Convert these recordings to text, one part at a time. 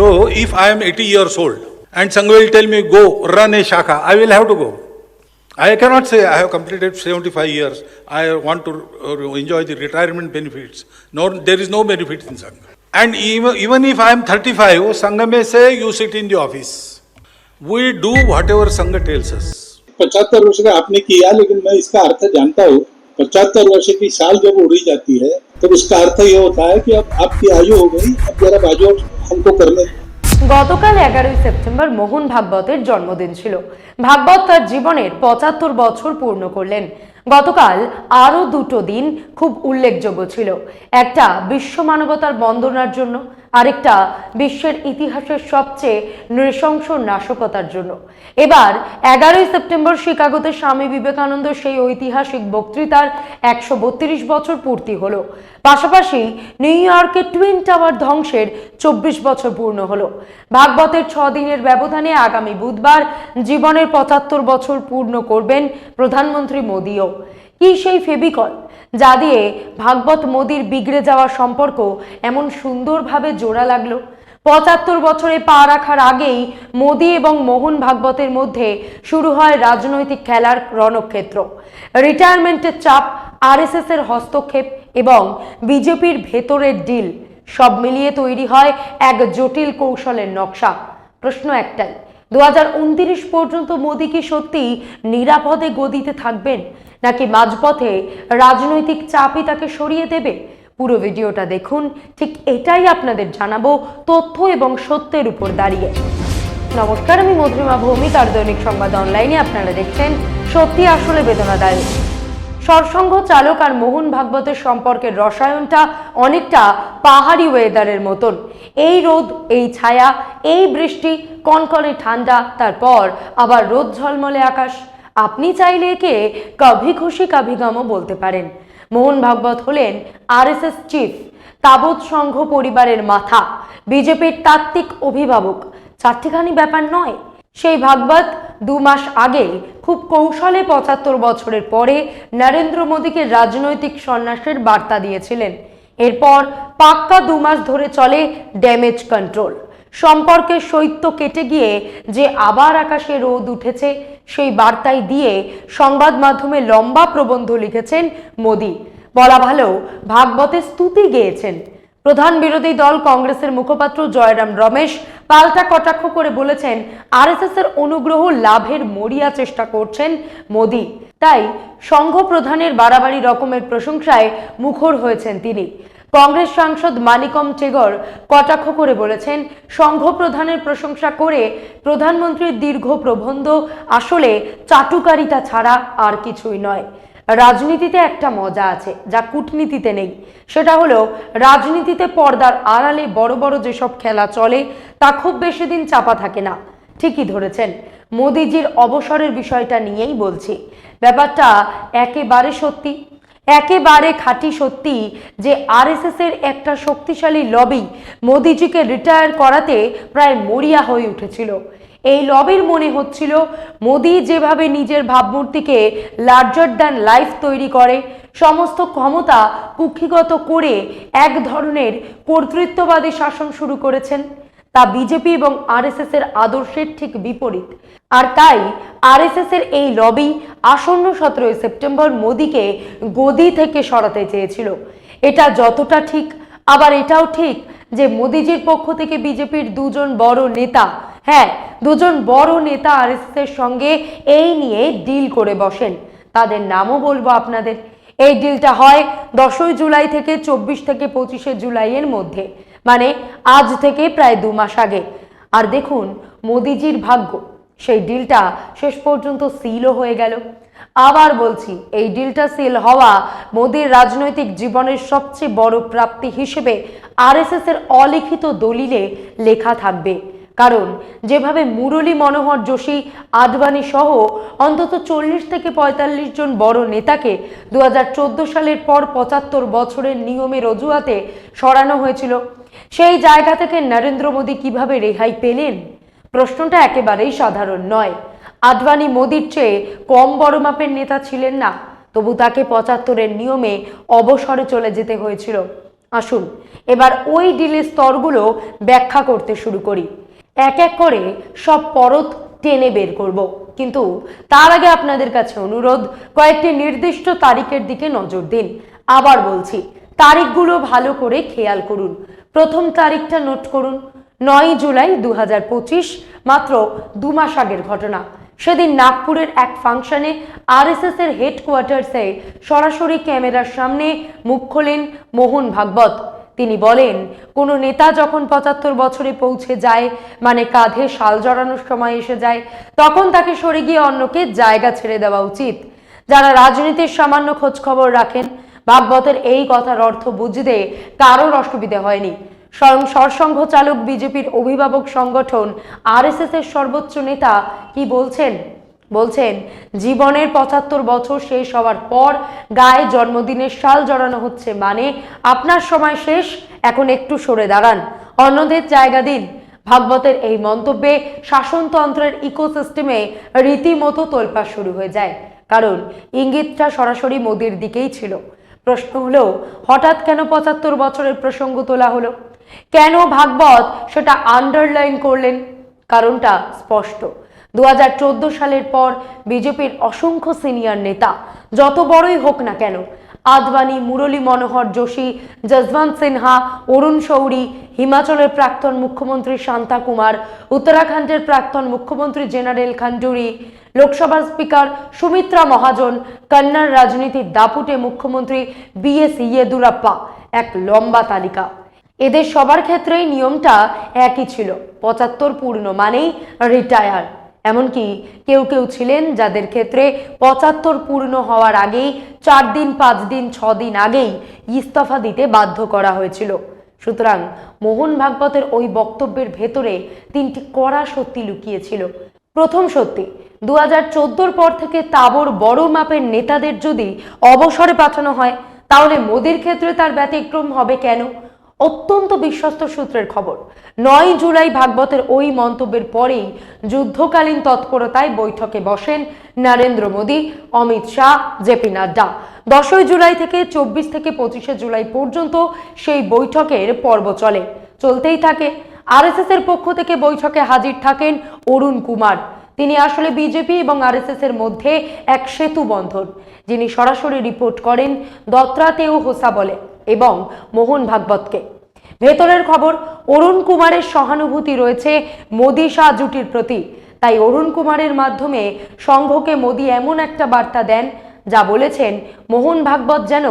So if I am 80 years old and Sangha will tell me, go run a shaka, I will have to go. I cannot say I have completed 75 years, I want to uh, enjoy the retirement benefits. No, there is no benefit in Sangha. And even, even if I am 35, Sangha may say, you sit in the office. We do whatever Sangha tells us. पचहत्तर वर्ष का आपने किया लेकिन मैं इसका अर्थ जानता हूँ पचहत्तर वर्ष की साल जब उड़ी जाती है तो उसका अर्थ ये होता है कि अब आपकी आयु हो गई अब जरा बाजू हमको करने दो। গতকাল এগারোই সেপ্টেম্বর মোহন ভাগবতের জন্মদিন ছিল ভাগবত তার জীবনের পঁচাত্তর বছর পূর্ণ করলেন গতকাল আরও দুটো দিন খুব উল্লেখযোগ্য ছিল একটা বিশ্ব মানবতার বন্দনার জন্য আরেকটা বিশ্বের ইতিহাসের সবচেয়ে নৃশংস নাশকতার জন্য। এবার এগারোই সেপ্টেম্বর শিকাগোতে স্বামী বিবেকানন্দ সেই ঐতিহাসিক বক্তৃতার একশো বত্রিশ বছর পূর্তি হলো। পাশাপাশি নিউ ইয়র্কের টুইন টাওয়ার ধ্বংসের চব্বিশ বছর পূর্ণ হলো। ভাগবতের ছ দিনের ব্যবধানে আগামী বুধবার জীবনের পঁচাত্তর বছর পূর্ণ করবেন প্রধানমন্ত্রী মোদীও। কি সেই ফেবিকল? যা দিয়ে ভাগবত মোদির বিগড়ে যাওয়া সম্পর্ক এমন সুন্দরভাবে জোড়া লাগল। পঁচাত্তর বছরে পা রাখার আগেই মোদি এবং মোহন ভাগবতের মধ্যে শুরু হয় রাজনৈতিক খেলার রণক্ষেত্র। রিটায়ারমেন্টের চাপ আরএসএস এর হস্তক্ষেপ এবং বিজেপির ভেতরের ডিল, সব মিলিয়ে তৈরি হয় এক জটিল কৌশলের নকশা। প্রশ্ন একটাই দু হাজার উনত্রিশ পর্যন্ত মোদী কি সত্যি নিরাপদে গদিতে থাকবেন? নাকি মাঝপথে রাজনৈতিক চাপই তাকে সরিয়ে দেবে? পুরো ভিডিওটা দেখুন। ঠিক এটাই আপনাদের জানাব তথ্য এবং সত্যের উপর দাঁড়িয়ে। নমস্কার, আমি মধুরিমা ভৌমিক। আর দৈনিক সংবাদ অনলাইনে আপনারা দেখছেন সত্যি আসলে বেদনাদায়ক। সরসংঘ চালক আর মোহন ভাগবতের সম্পর্কের রসায়নটা অনেকটা পাহাড়ি ওয়েদারের মতন। এই রোদ, এই ছায়া, এই বৃষ্টি, কনকনে ঠান্ডা, তারপর আবার রোদ ঝলমলে আকাশ। আপনি চাইলে একে কভি খুশি কভি গামও বলতে পারেন। মোহন ভাগবত হলেন আরএসএস চিফ, তাবৎ সংঘ পরিবারের মাথা, বিজেপির তাত্ত্বিক অভিভাবক। চারটিখানি ব্যাপার নয়। সেই ভাগবত দু মাস আগে খুব কৌশলে পঁচাত্তর বছরের পরে নরেন্দ্র মোদীকে রাজনৈতিক সন্ন্যাসের বার্তা দিয়েছিলেন। এরপর পাক্কা দু মাস ধরে চলে ড্যামেজ কন্ট্রোল। সম্পর্কের শৈত্য কেটে গিয়ে যে আবার আকাশে রোদ উঠেছে সেই বার্তাই দিয়ে সংবাদ মাধ্যমে লম্বা প্রবন্ধ লিখেছেন মোদী। বলা ভালো, ভাগবতে স্তুতি গেয়েছেন। প্রধান বিরোধী দল কংগ্রেসের মুখপাত্র জয়রাম রমেশ পাল্টা কটাক্ষ করে বলেছেন আরএসএস এর অনুগ্রহ লাভের মরিয়া চেষ্টা করছেন মোদী। তাই সংঘ প্রধানের বাড়াবাড়ি রকমের প্রশংসায় মুখর হয়েছেন তিনি। কংগ্রেস সাংসদ মানিকম টেগর কটাক্ষ করে বলেছেন, সংঘ প্রধানের প্রশংসা করে প্রধানমন্ত্রীর দীর্ঘ প্রবন্ধ, আসলে চাটুকারিতা ছাড়া আর কিছুই নয়। রাজনীতিতে একটা মজা আছে, যা কূটনীতিতে নেই। সেটা হলো, রাজনীতিতে পর্দার আড়ালে বড় বড় যেসব খেলা চলে, তা খুব বেশি দিন চাপা থাকে না। ঠিকই ধরেছেন, মোদিজির অবসরের বিষয়টা নিয়েই বলছি। ব্যাপারটা একেবারে সত্যি। একেবারে খাঁটি সত্যি যে আরএসএস এর একটা শক্তিশালী লবি মোদিজিকে রিটায়ার করাতে প্রায় মরিয়া হয়ে উঠেছিল। এই লবির মনে হচ্ছিল, মোদি যেভাবে নিজের ভাবমূর্তিকে লার্জার দ্যান লাইফ তৈরি করে, সমস্ত ক্ষমতা কুক্ষিগত করে এক ধরনের কর্তৃত্ববাদী শাসন শুরু করেছেন। তা বিজেপি এবং আরএসএস এর আদর্শের ঠিক বিপরীত। আর তাই আরএসএস এর এই লবি আসন্ন সতেরোই সেপ্টেম্বর মোদীকে গদি থেকে সরাতে চেয়েছিল। এটা যতটা ঠিক, আবার এটাও ঠিক যে মোদিজির পক্ষ থেকে বিজেপির দুজন বড় নেতা হ্যাঁ দুজন বড় নেতা আরএসএস এর সঙ্গে এই নিয়ে ডিল করে বসেন। তাদের নামও বলব আপনাদের। এই ডিলটা হয় দশই জুলাই থেকে চব্বিশ থেকে পঁচিশে জুলাইয়ের মধ্যে। মানে আজ থেকে প্রায় দু মাস আগে। আর দেখুন, মোদিজির ভাগ্য, সেই ডিলটা শেষ পর্যন্ত সিলও হয়ে গেল। আবার বলছি, এই ডিলটা সিল হওয়া মোদির রাজনৈতিক জীবনের সবচেয়ে বড় প্রাপ্তি হিসেবে আরএসএস এর অলিখিত দলিলে লেখা থাকবে। কারণ যেভাবে মুরলী মনোহর যোশী আদবানি সহ অন্তত চল্লিশ থেকে পঁয়তাল্লিশ জন বড় নেতাকে দু হাজার চোদ্দ সালের পর পঁচাত্তর বছরের নিয়মের অজুহাতে সরানো হয়েছিল। সেই জায়গা থেকে নরেন্দ্র মোদী কীভাবে রেহাই পেলেন? প্রশ্নটা একেবারেই সাধারণ নয়। আদবানি মোদির চেয়ে কম বড় মাপের নেতা ছিলেন না, তবু তাকে পঁচাত্তরের নিয়মে অবসরে চলে যেতে হয়েছিল। আসুন, এবার ওই ডিলের স্তরগুলো ব্যাখ্যা করতে শুরু করি। এক এক করে সব পরত টেনে বের করব। কিন্তু তার আগে আপনাদের কাছে অনুরোধ, কয়েকটি নির্দিষ্ট তারিখের দিকে নজর দিন। আবার বলছি, তারিখগুলো ভালো করে খেয়াল করুন। প্রথম তারিখটা নোট করুন, নয় জুলাই দু হাজার পঁচিশ, মাত্র দু মাস আগের ঘটনা। সেদিন নাগপুরের এক ফাংশনে আরএসএস এর হেডকোয়ার্টার্সে সরাসরি ক্যামেরার সামনে মুখ খোলেন মোহন ভাগবত। তিনি বলেন, কোনো নেতা যখন পঁচাত্তর বছরে পৌঁছে যায় মানে কাঁধে শাল জড়ানোর সময় এসে যায়, তখন তাকে সরে গিয়ে অন্যকে জায়গা ছেড়ে দেওয়া উচিত। যারা রাজনীতির সামান্য খোঁজ খবর রাখেন, ভাগবতের এই কথার অর্থ বুঝতে কারোর অসুবিধে হয়নি। স্বয়ং সরসংঘ চালক বিজেপির অভিভাবক সংগঠন আরএসএস এর সর্বোচ্চ নেতা, কি বলছেন? বলছেন, জীবনের পঁচাত্তর বছর শেষ হওয়ার পর গায়ে জন্মদিনের শাল জড়ানো হচ্ছে মানে আপনার সময় শেষ, এখন একটু সরে দাঁড়ান। অন্যদের জায়গা দিন। ভাগবতের এই মন্তব্যে শাসনতন্ত্রের ইকোসিস্টেমে রীতিমতো তোলপাড় শুরু হয়ে যায়। কারণ ইঙ্গিতটা সরাসরি মোদির দিকেই ছিল। প্রশ্ন হলো, হঠাৎ কেন পঁচাত্তর বছরের প্রসঙ্গ তোলা হলো? কেন ভাগবত সেটা আন্ডারলাইন করলেন? কারণটা স্পষ্ট। দু হাজার চোদ্দ সালের পর বিজেপির অসংখ্য সিনিয়র নেতা, যত বড়ই হোক না কেন, আদবানি, মুরলী মনোহর যোশী, যশবন্ত সিনহা, অরুণ শৌরি, হিমাচলের প্রাক্তন মুখ্যমন্ত্রী শান্তা কুমার, উত্তরাখণ্ডের প্রাক্তন মুখ্যমন্ত্রী জেনারেল খান্ডুরি লোকসভার স্পিকার সুমিত্রা মহাজন, কন্নড় রাজনীতির দাপুটে মুখ্যমন্ত্রী বি এস ইয়েদুরাপ্পা, এক লম্বা তালিকা। এদের সবার ক্ষেত্রেই নিয়মটা একই ছিল, পঁচাত্তর পূর্ণ মানেই রিটায়ার। এমনকি কেউ কেউ ছিলেন যাদের ক্ষেত্রে পঁচাত্তর পূর্ণ হওয়ার আগেই চার দিন, পাঁচ দিন, ছ দিন আগেই ইস্তফা দিতে বাধ্য করা হয়েছিল। সুতরাং মোহন ভাগবতের ওই বক্তব্যের ভেতরে তিনটি কড়া সত্যি লুকিয়েছিল। প্রথম সত্যি দু হাজার পর থেকে তাবর বড় মাপের নেতাদের যদি অবসরে পাঠানো হয়, তাহলে মোদির ক্ষেত্রে তার ব্যতিক্রম হবে কেন? অত্যন্ত বিশ্বস্ত সূত্রের খবর, নয় জুলাই ভাগবতের ওই মন্তব্যের পরেই যুদ্ধকালীন তৎপরতায় বৈঠকে বসেন নরেন্দ্র মোদী, অমিত শাহ জেপি নাড্ডা। দশই জুলাই থেকে চব্বিশ থেকে পঁচিশে জুলাই পর্যন্ত সেই বৈঠকের পর্ব চলে। চলতেই থাকে। আরএসএস এর পক্ষ থেকে বৈঠকে হাজির থাকেন অরুণ কুমার। তিনি আসলে বিজেপি এবং আরএসএস এর মধ্যে এক সেতু বন্ধন। যিনি সরাসরি রিপোর্ট করেন দত্রাতেও হোসা বলে। এবং মোহন ভাগবতকে। ভেতরের খবর, অরুণ কুমারের সহানুভূতি রয়েছে মোদী শাহ জুটির প্রতি। তাই অরুণ কুমারের মাধ্যমে সংঘকে মোদী এমন একটা বার্তা দেন, যা বলেছেন মোহন ভাগবত যেন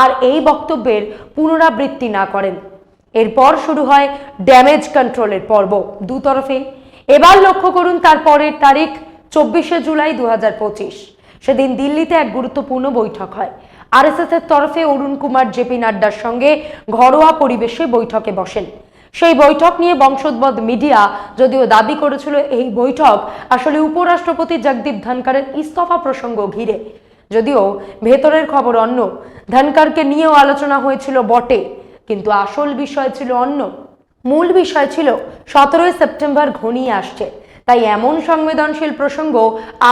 আর এই বক্তব্যের পুনরাবৃত্তি না করেন। এরপর শুরু হয় ড্যামেজ কন্ট্রোলের পর্ব দুতরফে। এবার লক্ষ্য করুন তার পরের তারিখ, চব্বিশে জুলাই দু হাজার পঁচিশ। সেদিন দিল্লিতে এক গুরুত্বপূর্ণ বৈঠক হয়। আরএসএস এর তরফে অরুণ কুমার জেপি নাড্ডার সঙ্গে ঘরোয়া পরিবেশে বৈঠকে বসেন। সেই বৈঠক নিয়ে বংশোদ্ভব মিডিয়া যদিও দাবি করেছিল এই বৈঠক আসলে উপরাষ্ট্রপতি জগদীপ ধনকারের ইস্তফা প্রসঙ্গ ঘিরে। যদিও ভেতরের খবর অন্য ধনকারকে নিয়েও আলোচনা হয়েছিল বটে, কিন্তু আসল বিষয় ছিল অন্য। মূল বিষয় ছিল, সতেরোই সেপ্টেম্বর ঘনিয়ে আসছে, তাই এমন সংবেদনশীল প্রসঙ্গ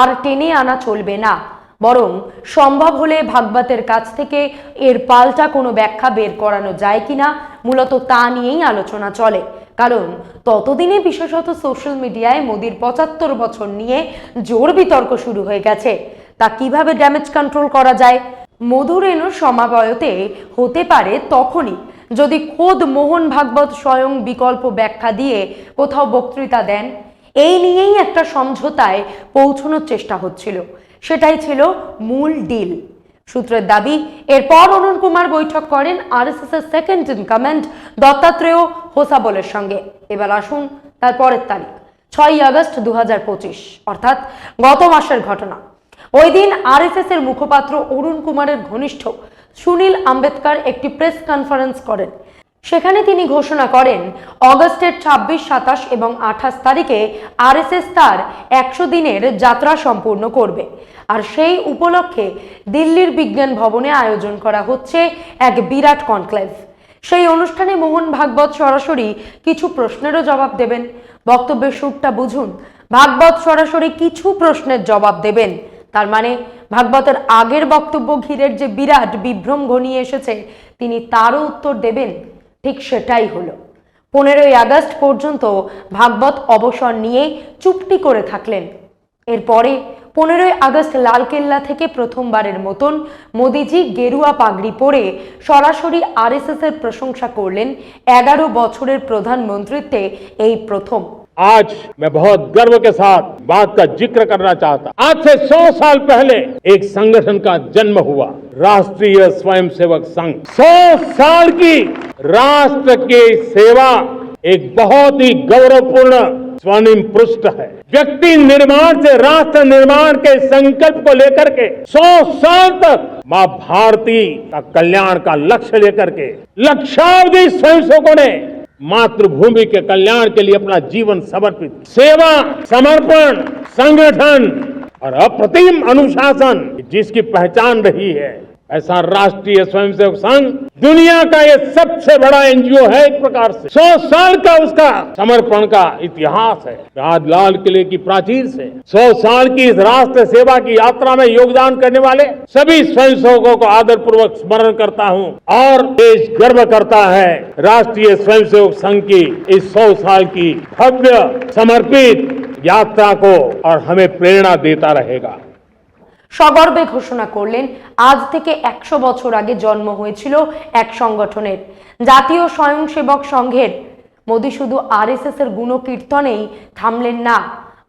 আর টেনে আনা চলবে না। বরং সম্ভব হলে ভাগবতের কাছ থেকে এর পাল্টা কোনো ব্যাখ্যা বের করানো যায় কিনা মূলত তা নিয়েই আলোচনা চলে। কারণ ততদিনে বিশেষত সোশ্যাল মিডিয়ায় মোদির পঁচাত্তর বছর নিয়ে জোর বিতর্ক শুরু হয়ে গেছে। তা কীভাবে ড্যামেজ কন্ট্রোল করা যায়? মধুরেণুর সমাবয়তে হতে পারে তখনই যদি খোদ মোহন ভাগবত স্বয়ং বিকল্প ব্যাখ্যা দিয়ে কোথাও বক্তৃতা দেন। এই নিয়েই একটা সমঝোতায় পৌঁছানোর চেষ্টা হচ্ছিল। সেটাই ছিল মূল ডিল সূত্রের দাবি, এরপর অরুণ কুমার বৈঠক করেন আরএসএস এর সেকেন্ড ইন কমান্ড দত্তাত্রেয় হোসাবলের সঙ্গে। এবার আসুন তার পরের তারিখ, ছয়ই আগস্ট দুহাজার পঁচিশ, অর্থাৎ গত মাসের ঘটনা। ওই দিন আরএসএস এর মুখপাত্র অরুণ কুমারের ঘনিষ্ঠ সুনীল আম্বেদকর একটি প্রেস কনফারেন্স করেন। সেখানে তিনি ঘোষণা করেন, অগস্টের ছাব্বিশ, সাতাশ এবং আঠাশ তারিখে আরএসএস তার একশো দিনের যাত্রা সম্পূর্ণ করবে। আর সেই উপলক্ষে দিল্লির বিজ্ঞান ভবনে আয়োজন করা হচ্ছে এক বিরাট কনক্লেভ। সেই অনুষ্ঠানে মোহন ভাগবত সরাসরি কিছু প্রশ্নেরও জবাব দেবেন। বক্তব্যের সুরটা বুঝুন। ভাগবত সরাসরি কিছু প্রশ্নের জবাব দেবেন। তার মানে ভাগবতের আগের বক্তব্য ঘিরের যে বিরাট বিভ্রম ঘনিয়ে এসেছে, তিনি তারও উত্তর দেবেন। ঠিক সেটাই হলো। পনেরোই আগস্ট পর্যন্ত ভাগবত অবসর নিয়ে চুপটি করে থাকলেন। এরপরে পনেরোই আগস্ট লালকেল্লা থেকে প্রথমবারের মতন মোদিজি গেরুয়া পাগড়ি পরে সরাসরি আরএসএস এর প্রশংসা করলেন এগারো বছরের প্রধানমন্ত্রীত্বে এই প্রথম आज मैं बहुत गर्व के साथ बात का जिक्र करना चाहता आज से 100 साल पहले एक संगठन का जन्म हुआ राष्ट्रीय स्वयंसेवक संघ 100 साल की राष्ट्र की सेवा एक बहुत ही गौरवपूर्ण स्वर्णिम पृष्ठ है। व्यक्ति निर्माण से, राष्ट्र निर्माण के संकल्प को लेकर के 100 साल तक माँ भारती का कल्याण का लक्ष्य लेकर के, लक्षावधि स्वयंसेवकों ने मातृभूमि के कल्याण के लिए अपना जीवन समर्पित सेवा, समर्पण, संगठन और अप्रतिम अनुशासन जिसकी पहचान रही है ऐसा राष्ट्रीय स्वयंसेवक संघ दुनिया का ये सबसे बड़ा एनजीओ है एक प्रकार से। सौ साल का उसका समर्पण का इतिहास है। आज लाल किले की प्राचीर से। सौ साल की इस राष्ट्र सेवा की यात्रा में योगदान करने वाले सभी स्वयंसेवकों को आदर पूर्वक स्मरण करता हूँ और देश गर्व करता है राष्ट्रीय स्वयंसेवक संघ की इस सौ साल की भव्य समर्पित यात्रा को और हमें प्रेरणा देता रहेगा। সগর্বে ঘোষণা করলেন, আজ থেকে একশো বছর আগে জন্ম হয়েছিল এক সংগঠনের। জাতীয় স্বয়ংসেবক সংঘের। মোদী শুধু আরএসএস এর গুণকীর্তনেই থামলেন না।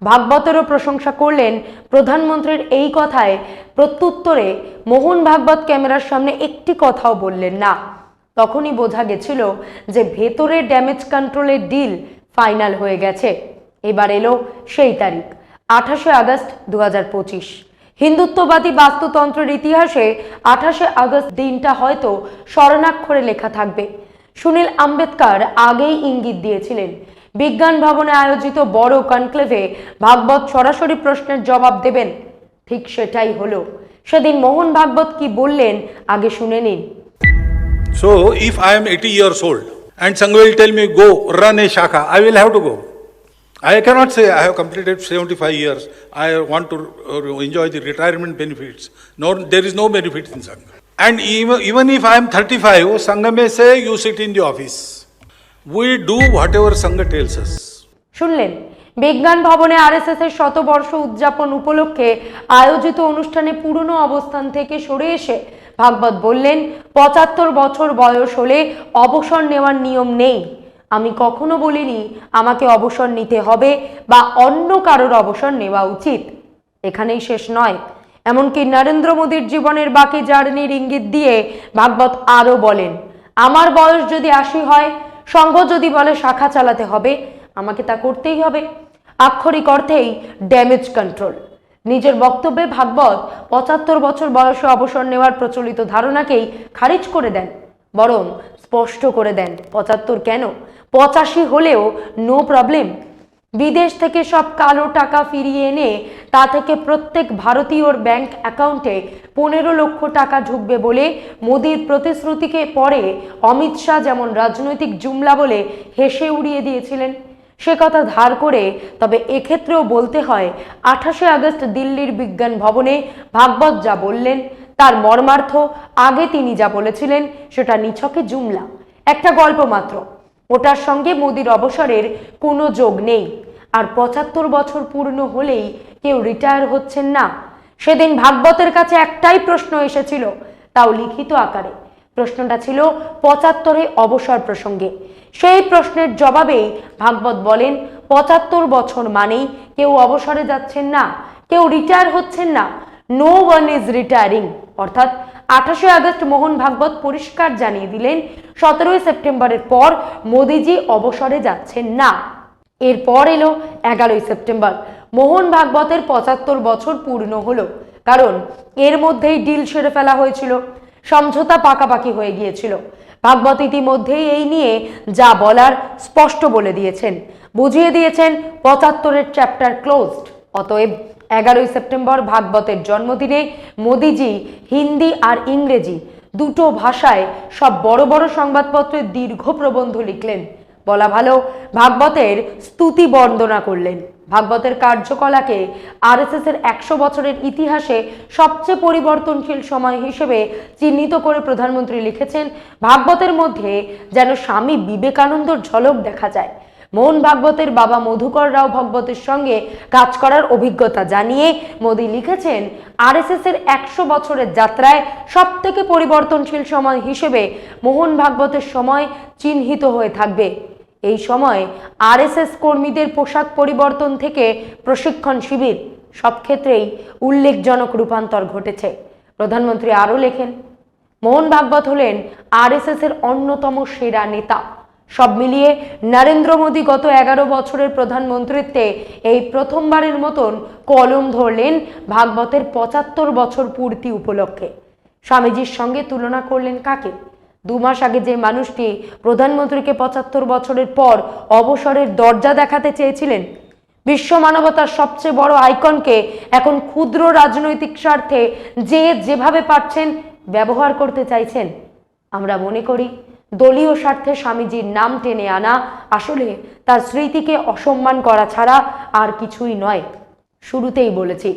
ভাগবতেরও প্রশংসা করলেন প্রধানমন্ত্রীর এই কথায় প্রত্যুত্তরে মোহন ভাগবত ক্যামেরার সামনে একটি কথাও বললেন না। তখনই বোঝা গেছিল যে ভেতরে ড্যামেজ কন্ট্রোলের ডিল ফাইনাল হয়ে গেছে। এবার এলো সেই তারিখ, আঠাশে আগস্ট দু হাজার পঁচিশ। হিন্দুত্ববাদী বাস্তুতন্ত্রের ইতিহাসে আঠাশে আগস্ট দিনটা হয়তো স্মরণাক্ষরে লেখা থাকবে। সুনীল আম্বেদকর আগেই ইঙ্গিত দিয়েছিলেন। বিজ্ঞান ভবনে আয়োজিত বড় কনক্লেভে ভাগবত সরাসরি প্রশ্নের জবাব দেবেন। ঠিক সেটাই হলো। সেদিন মোহন ভাগবত কি বললেন আগে শুনে নিন। So if I am 80 years old and will tell me, go run a shaka, I will have to go. I cannot say I have completed 75 years, I want to uh, enjoy the retirement benefits. No, there is no benefit in Sangha. And even, even if I am 35, Sangha may say, you sit in the office. We do whatever Sangha tells us. শুনলেন বিজ্ঞান ভবনে RSS এর শতবর্ষ উদযাপন উপলক্ষে আয়োজিত অনুষ্ঠানে পুরনো অবস্থান থেকে সরে এসে ভাগবত বললেন পঁচাত্তর বছর বয়স হলে অবসর নেওয়ার নিয়ম নেই আমি কখনো বলিনি, আমাকে অবসর নিতে হবে বা অন্য কারোর অবসর নেওয়া উচিত। এখানেই শেষ নয়। এমনকি নরেন্দ্র মোদীর জীবনের বাকি জার্নির ইঙ্গিত দিয়ে ভাগবত আরও বলেন, আমার বয়স যদি আশি হয়, সংঘ যদি বলে শাখা চালাতে হবে, আমাকে তা করতেই হবে। আক্ষরিক অর্থেই ড্যামেজ কন্ট্রোল নিজের বক্তব্যে ভাগবত পঁচাত্তর বছর বয়সে অবসর নেওয়ার প্রচলিত ধারণাকেই খারিজ করে দেন, বরং স্পষ্ট করে দেন, পঁচাত্তর কেন? পঁচাশি হলেও নো প্রবলেম বিদেশ থেকে সব কালো টাকা ফিরিয়ে এনে তা থেকে প্রত্যেক ভারতীয়র ব্যাংক অ্যাকাউন্টে পনেরো লক্ষ টাকা ঢুকবে বলে মোদির প্রতিশ্রুতিকে পরে অমিত শাহ যেমন রাজনৈতিক জুমলা বলে হেসে উড়িয়ে দিয়েছিলেন। সে কথা ধার করে তবে এক্ষেত্রেও বলতে হয়, আঠাশে আগস্ট দিল্লির বিজ্ঞান ভবনে ভাগবত যা বললেন, তার মর্মার্থ আগে তিনি যা বলেছিলেন সেটা নিছকে জুমলা। একটা গল্প মাত্র। ওটার সঙ্গে মোদির অবসরের কোনো যোগ নেই। আর পঁচাত্তর বছর পূর্ণ হলেই কেউ রিটায়ার হচ্ছেন না। সেদিন ভাগবতের কাছে একটাই প্রশ্ন এসেছিল, তাও লিখিত আকারে। প্রশ্নটা ছিল পঁচাত্তরে অবসর প্রসঙ্গে। সেই প্রশ্নের জবাবেই ভাগবত বলেন, পঁচাত্তর বছর মানেই কেউ অবসরে যাচ্ছেন না, কেউ রিটায়ার হচ্ছেন না। নো ওয়ান ইজ রিটায়ারিং অর্থাৎ আঠাশে আগস্ট মোহন ভাগবত পরিষ্কার জানিয়ে দিলেন, সতেরোই সেপ্টেম্বরের পর মোদিজি অবসরে যাচ্ছেন না। এরপর এলো এগারোই সেপ্টেম্বর। মোহন ভাগবতের পঁচাত্তর বছর পূর্ণ হলো, কারণ এর মধ্যেই ডিল সেরে ফেলা হয়েছিল, সমঝোতা পাকাপাকি হয়ে গিয়েছিল। ভাগবত ইতিমধ্যেই এই নিয়ে যা বলার স্পষ্ট বলে দিয়েছেন। বুঝিয়ে দিয়েছেন পঁচাত্তরের চ্যাপ্টার ক্লোজড, অতএব এগারোই সেপ্টেম্বর ভাগবতের জন্মদিনে মোদিজি হিন্দি আর ইংরেজি দুটো ভাষায় সব বড় বড় সংবাদপত্রে দীর্ঘ প্রবন্ধ লিখলেন। বলা ভালো, ভাগবতের স্তুতি বন্দনা করলেন। ভাগবতের কার্যকলাকে আরএসএস এর একশো বছরের ইতিহাসে সবচেয়ে পরিবর্তনশীল সময় হিসেবে চিহ্নিত করে প্রধানমন্ত্রী লিখেছেন, ভাগবতের মধ্যে যেন স্বামী বিবেকানন্দর ঝলক দেখা যায়। মোহন ভাগবতের বাবা মধুকর রাও ভাগবতের সঙ্গে কাজ করার অভিজ্ঞতা জানিয়ে মোদী লিখেছেন আরএসএস এর একশো বছরের যাত্রায় সব থেকে পরিবর্তনশীল সময় হিসেবে মোহন ভাগবতের সময় চিহ্নিত হয়ে থাকবে। এই সময় আরএসএস কর্মীদের পোশাক পরিবর্তন থেকে প্রশিক্ষণ শিবির, সব ক্ষেত্রেই উল্লেখজনক রূপান্তর ঘটেছে। প্রধানমন্ত্রী আরও লেখেন, মোহন ভাগবত হলেন আরএসএস এর অন্যতম সেরা নেতা। সব মিলিয়ে নরেন্দ্র মোদী গত এগারো বছরের প্রধানমন্ত্রীত্বে এই প্রথমবারের মতন কলম ধরলেন ভাগবতের পঁচাত্তর বছর পূর্তি উপলক্ষে। স্বামীজির সঙ্গে তুলনা করলেন কাকে? দু মাস আগে যে মানুষটি প্রধানমন্ত্রীকে পঁচাত্তর বছরের পর অবসরের দরজা দেখাতে চেয়েছিলেন, বিশ্ব মানবতার সবচেয়ে বড় আইকনকে এখন ক্ষুদ্র রাজনৈতিক স্বার্থে যে যেভাবে পারছেন ব্যবহার করতে চাইছেন। আমরা মনে করি দলীয় স্বার্থে স্বামীজির নাম টেনে আনা, আসলে তার স্মৃতিকে অসম্মান করা ছাড়া আর কিছুই নয়। শুরুতেই বলেছি,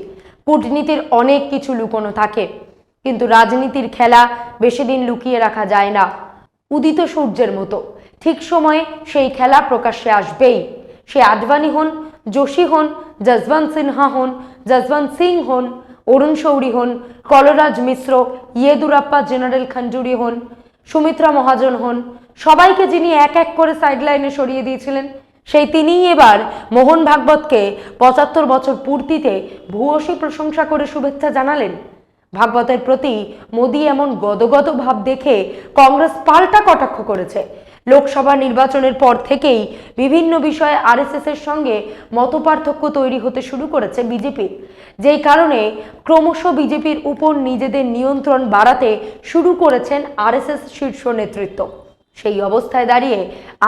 কূটনীতির অনেক কিছু লুকোনো থাকে, কিন্তু রাজনীতির খেলা বেশি দিন লুকিয়ে রাখা যায় না। উদিত সূর্যের মতো, ঠিক সময়ে সেই খেলা প্রকাশ্যে আসবেই। সে আডবাণী হন, যোশী হন, যশবন্ত সিনহা হন, যশবন্ত সিং হন, অরুণ শৌরী হন, কলরাজ মিশ্র, ইয়েদুরাপ্পা, জেনারেল খঞ্জুরি হন সুমিত্রা মহাজন হন। সবাইকে যিনি এক এক করে সাইডলাইনে সরিয়ে দিয়েছিলেন, সেই তিনিই এবার মোহন ভাগবতকে পঁচাত্তর বছর পূর্তিতে ভূয়সী প্রশংসা করে শুভেচ্ছা জানালেন। ভাগবতের প্রতি মোদী এমন গদগদ ভাব দেখে কংগ্রেস পাল্টা কটাক্ষ করেছে। লোকসভা নির্বাচনের পর থেকেই বিভিন্ন বিষয়ে আরএসএস এর সঙ্গে মতপার্থক্য তৈরি হতে শুরু করেছে বিজেপির যেই কারণে ক্রমশ বিজেপির উপর নিজেদের নিয়ন্ত্রণ বাড়াতে শুরু করেছেন আরএসএস শীর্ষ নেতৃত্ব। সেই অবস্থায় দাঁড়িয়ে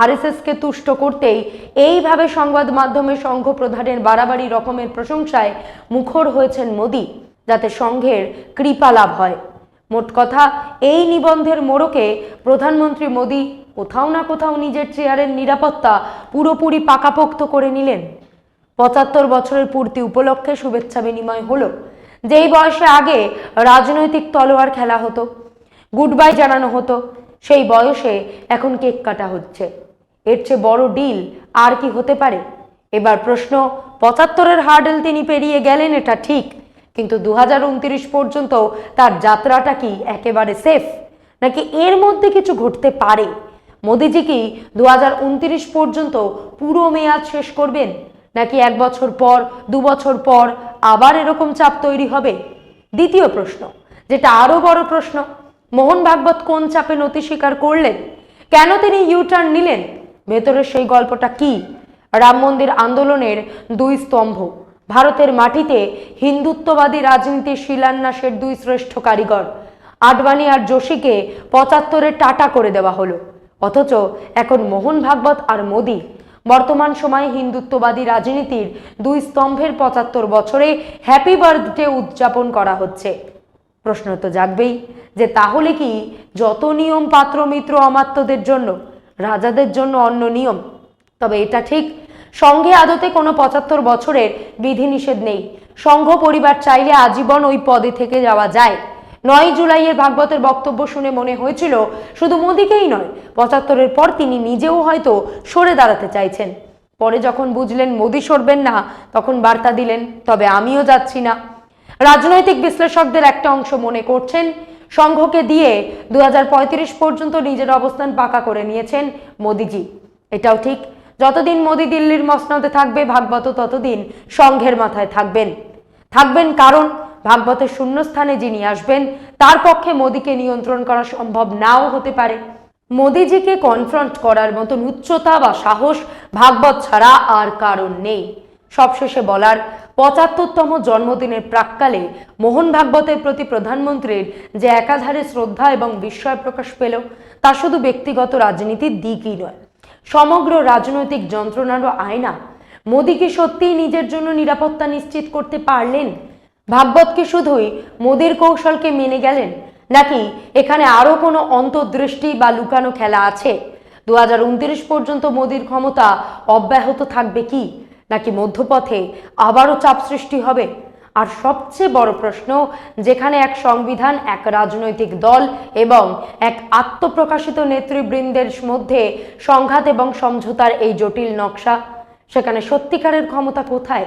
আরএসএসকে তুষ্ট করতেই এইভাবে সংবাদ মাধ্যমে সংঘ প্রধানের বাড়াবাড়ি রকমের প্রশংসায় মুখর হয়েছেন মোদী, যাতে সংঘের কৃপা লাভ হয়। মোট কথা, এই নিবন্ধের মোড়কে প্রধানমন্ত্রী মোদী কোথাও না কোথাও নিজের চেয়ারের নিরাপত্তা পুরোপুরি পাকাপোক্ত করে নিলেন। পঁচাত্তর বছরের পূর্তি উপলক্ষে শুভেচ্ছা বিনিময় হলো। যেই বয়সে আগে রাজনৈতিক তলোয়ার খেলা হতো গুড বাই জানানো হতো, সেই বয়সে এখন কেক কাটা হচ্ছে। এর চেয়ে বড় ডিল আর কি হতে পারে? এবার প্রশ্ন, পঁচাত্তরের হার্ডেল তিনি পেরিয়ে গেলেন এটা ঠিক, কিন্তু দু হাজার উনত্রিশ পর্যন্ত তার যাত্রাটা কি একেবারে সেফ? নাকি এর মধ্যে কিছু ঘটতে পারে? মোদিজি কি দু হাজার উনত্রিশ পর্যন্ত পুরো মেয়াদ শেষ করবেন? নাকি এক বছর পর, দু বছর পর আবার এরকম চাপ তৈরি হবে? দ্বিতীয় প্রশ্ন, যেটা আরও বড় প্রশ্ন, মোহন ভাগবত কোন চাপে নতি স্বীকার করলেন? কেন তিনি ইউটার্ন নিলেন? ভেতরের সেই গল্পটা কি? রাম মন্দির আন্দোলনের দুই স্তম্ভ, ভারতের মাটিতে হিন্দুত্ববাদী রাজনীতির শিলান্যাসের দুই শ্রেষ্ঠ কারিগর, আডবাণী আর যোশীকে পঁচাত্তরে টাটা করে দেওয়া হলো। অথচ এখন মোহন ভাগবত আর মোদী বর্তমান সময়ে হিন্দুত্ববাদী রাজনীতির দুই স্তম্ভের পঁচাত্তর বছরে হ্যাপি বার্থডে উদযাপন করা হচ্ছে। প্রশ্ন তো জাগবেই যে তাহলে কি যত নিয়ম পাত্র মিত্র অমাত্যদের জন্য, রাজাদের জন্য অন্য নিয়ম? তবে এটা ঠিক সংঘে আদতে কোনো পঁচাত্তর বছরের বিধিনিষেধ নেই। সংঘ পরিবার চাইলে আজীবন ওই পদে থেকে যাওয়া যায়। নয় জুলাইয়ের ভাগবতের বক্তব্য শুনে মনে হয়েছিল, শুধু মোদিকেই নয়, পঁচাত্তরের পর তিনি নিজেও হয়তো সরে দাঁড়াতে চাইছেন। পরে যখন বুঝলেন মোদি সরবেন না, তখন বার্তা দিলেন, তবে আমিও যাচ্ছি না। রাজনৈতিক বিশ্লেষকদের একটা অংশ মনে করছেন, সংঘকে দিয়ে দু হাজার পঁয়ত্রিশ পর্যন্ত নিজের অবস্থান পাকা করে নিয়েছেন মোদিজি। এটাও ঠিক, যতদিন মোদি দিল্লির মসনদে থাকবে, ভাগবত ততদিন সংঘের মাথায় থাকবেন। থাকবেন কারণ ভাগবতের শূন্যস্থানে যিনি আসবেন, তার পক্ষে মোদিকে নিয়ন্ত্রণ করা সম্ভব নাও হতে পারে। মোদিজিকে কনফ্রন্ট করার মতন উচ্চতা বা সাহস ভাগবত ছাড়া আর কারণ নেই। সবশেষে বলার, পঁচাত্তরতম জন্মদিনের প্রাককালে মোহন ভাগবতের প্রতি প্রধানমন্ত্রীর যে একাধারে শ্রদ্ধা এবং বিস্ময় প্রকাশ পেল, তা শুধু ব্যক্তিগত রাজনীতির দিকই নয়। সমগ্র রাজনৈতিক যন্ত্রণারও আয়না। মোদী সত্যিই নিজের জন্য নিরাপত্তা নিশ্চিত করতে পারলেন? ভাগবত কি শুধুই মোদির কৌশলকে মেনে গেলেন? নাকি এখানে আরও কোনো অন্তর্দৃষ্টি বা লুকানো খেলা আছে? দুহাজার উনত্রিশ পর্যন্ত মোদির ক্ষমতা অব্যাহত থাকবে কি? নাকি মধ্যপথে আবারও চাপ সৃষ্টি হবে? আর সবচেয়ে বড় প্রশ্ন, যেখানে এক সংবিধান, এক রাজনৈতিক দল এবং এক আত্মপ্রকাশিত নেতৃবৃন্দের মধ্যে সংঘাত এবং সমঝোতার এই জটিল নকশা, সেখানে সত্যিকারের ক্ষমতা কোথায়?